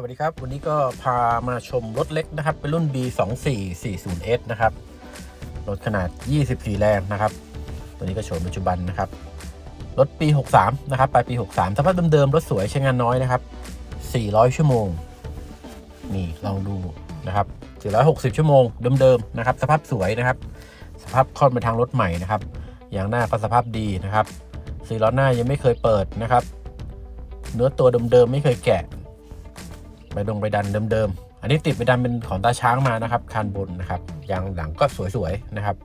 สวัสดีครับ วันนี้ก็พามาชมรถเล็กนะครับ เป็นรุ่น B2440S นะครับ รถขนาด 24 แรงนะครับ ตัวนี้ก็โฉมปัจจุบันนะครับ รถปี 63 นะครับ ปลายปี 63 สภาพเดิมๆ รถสวยใช้งานน้อยนะครับ 400 ชั่วโมง นี่ลองดูนะครับ 460 ชั่วโมงเดิมๆ นะครับ สภาพสวยนะครับ สภาพค่อนไปทางรถใหม่นะครับยางหน้าก็สภาพดีนะครับ สีล้อหน้ายังไม่เคยเปิดนะครับ เนื้อตัวเดิมๆ ไม่เคยแกะ ใบดงใบดันเดิมๆ อันนี้ติดใบดันเป็นของตาช้างมานะครับคานบนนะครับยางหลังก็สวยๆนะครับ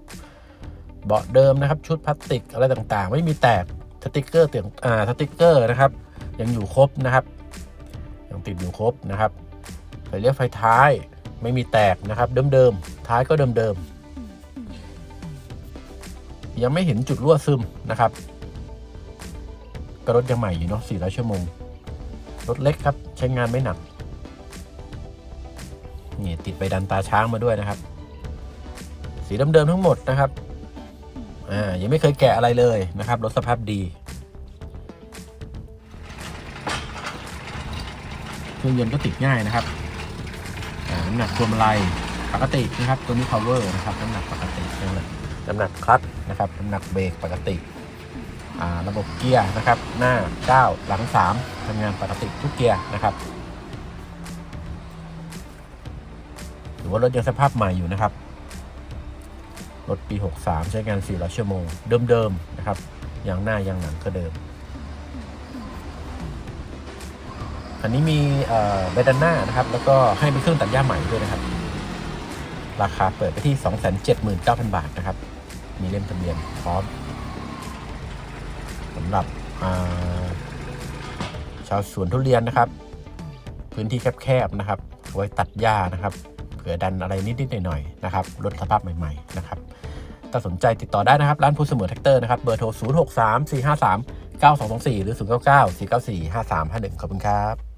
เบาะเดิมนะครับ ชุดพลาสติกอะไรต่างๆ ไม่มีแตกสติกเกอร์เตียงอ่าสติกเกอร์นะครับ ยังอยู่ครบนะครับยังติดอยู่ครบนะครับไฟเลี้ยวไฟท้ายไม่มีแตกนะครับ เดิมๆท้ายก็เดิมๆยังไม่เห็นจุดรั่วซึมนะครับกรถยังใหม่อยู่เนาะ400ชั่วโมงรถเล็กครับ ใช้งานไม่หนัก นี่ติดใบดันตาช้างมาด้วยนะครับ สีเดิมๆทั้งหมดนะครับอ่ายังไม่เคยแกะอะไรเลยนะครับรถสภาพดีเครื่องยนต์ก็ติดง่ายนะครับน้ำหนักพวงมาลัยปกตินะครับ ตัวนี้ power นะครับน้ำหนักปกติน้ำหนักน้ำหนักคลัตช์นะครับน้ำหนักเบรกปกติอ่าระบบเกียร์นะครับ หน้า 9 หลัง 3ทำงานปกติทุกเกียร์นะครับ ว่ารถยังสภาพใหม่อยู่นะครับ รถปี 63 ใช้งาน400ชั่วโมง เดิมๆนะครับยางหน้ายางหลังก็เดิม อันนี้มีเบดันหน้านะครับ แล้วก็ให้เป็นเครื่องตัดหญ้าใหม่ด้วยนะครับ ราคาเปิดไปที่ 279,000 บาทนะครับ มีเล่มทะเบียนพร้อมสำหรับชาวสวนทุเรียนนะครับ พื้นที่แคบๆนะครับ ไว้ตัดหญ้านะครับ ผื่อดันอะไรนิดๆหน่อยๆนะครับลดสภาพใหม่ๆนะครับถ้าสนใจติดต่อได้นะครับ ร้านพูเสมอแท็กเตอร์นะครับ เบอร์โทร 0 6 3 4 5 3 9 2 2 4 หรือ 0 9 9 4 9 4 5 3 5 1 ขอบคุณครับ